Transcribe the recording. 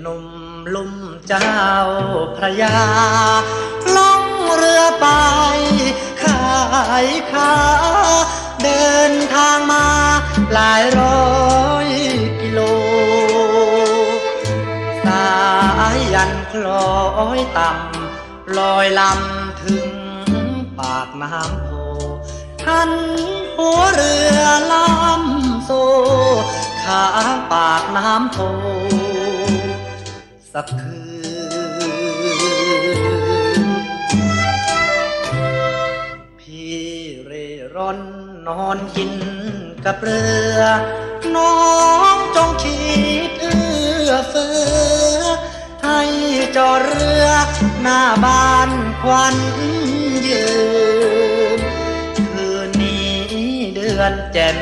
หนุ่มลุ่มเจ้าพระยาล่องเรือไป ขายขาเดินทางมาหลายร้อยกิโล สายยันคล้อยต่ำลอยลำถึงปากน้ำโพทันหัวเรือลำโซขาปากน้ำโพ สักคืน พี่เร่ร่อนนอนกินกับเรือ น้องจงคิดเอื้อเฟื้อให้จอเรือหน้าบ้านควันยืน คืนนี้เดือนแจ่ม